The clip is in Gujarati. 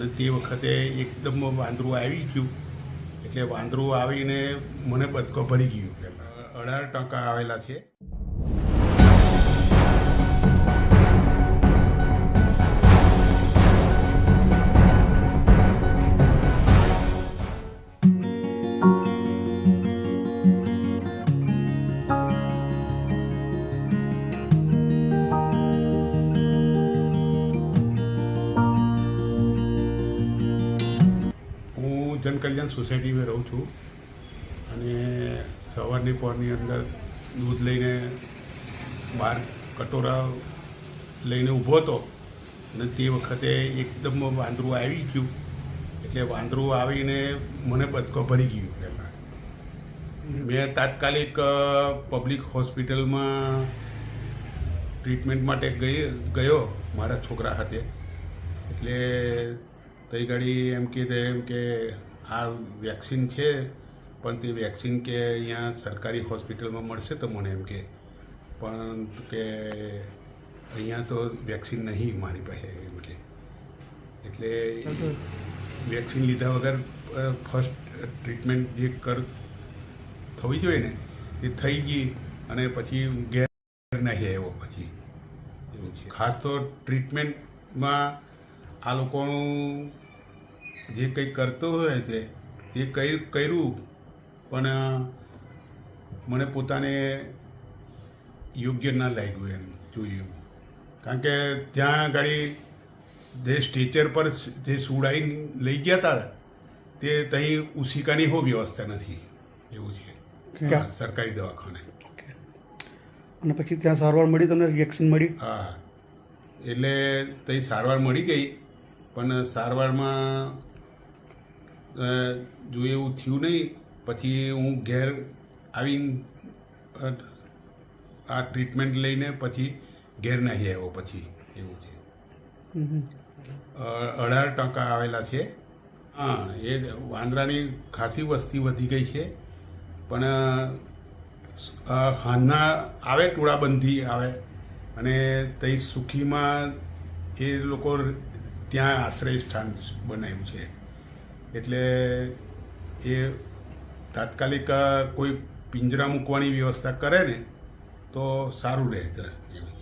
અને તે વખતે એકદમ વાંદરું આવી ગયું. એટલે વાંદરું આવીને મને બચકો ભરી ગયું. અઢાર ટકા આવેલા છે. હું જનકલ્યાણ સોસાયટીમાં રહું છું અને સવારની પોરની અંદર દૂધ લઈને બહાર કટોરા લઈને ઊભો હતો અને તે વખતે એકદમ વાંદરું આવી ગયું. એટલે વાંદરું આવીને મને બચકો ભરી ગયું. પહેલાં મેં તાત્કાલિક પબ્લિક હોસ્પિટલમાં ટ્રીટમેન્ટ માટે ગઈ, ગયો મારા છોકરા સાથે. એટલે તઈ ગાડી એમ કીધે એમ કે આ વેક્સિન છે પણ તે વેક્સિન કે અહીંયા સરકારી હોસ્પિટલમાં મળશે તો મને એમ કે. પણ કે અહીંયા તો વેક્સિન નહીં મારી પાસે એમ કે. એટલે વેક્સિન લીધા વગર ફર્સ્ટ ટ્રીટમેન્ટ જે કર થવી જોઈએ ને એ થઈ ગઈ અને પછી ગેર નહીં આવ્યો પછી. એવું છે. ખાસ તો ટ્રીટમેન્ટમાં આ લોકોનું જે કંઈ કરતો હોય તે તે કઈ કર્યું. પણ મને પોતાને યોગ્ય ના લાગ્યું એમ જોયું કારણ કે ત્યાં આગળ જે સ્ટેચર પર જે સુડાઈ લઈ ગયા હતા તે ત્યાં ઉસિકાની હો વ્યવસ્થા નથી. એવું છે. સરકારી દવાખાને. અને પછી ત્યાં સારવાર મળી તમને વેક્સિન મળી? હા. એટલે તઈ સારવાર મળી ગઈ પણ સારવારમાં જો એવું થયું નહીં પછી હું ઘેર આવીને આ ટ્રીટમેન્ટ લઈને પછી ઘેર નહીં આવ્યો પછી એવું છે. અઢાર ટકા આવેલા છે. હા એ વાંદરાની ખાસી વસ્તી વધી ગઈ છે. પણ હાના આવે ટોળાબંધી આવે અને તઈ સુખીમાં એ લોકો ત્યાં આશ્રય સ્થાન બનાવ્યું છે. એટલે એ તાત્કાલિક કોઈ પિંજરા મૂકવાની વ્યવસ્થા કરે ને તો સારું રહે. છે એવું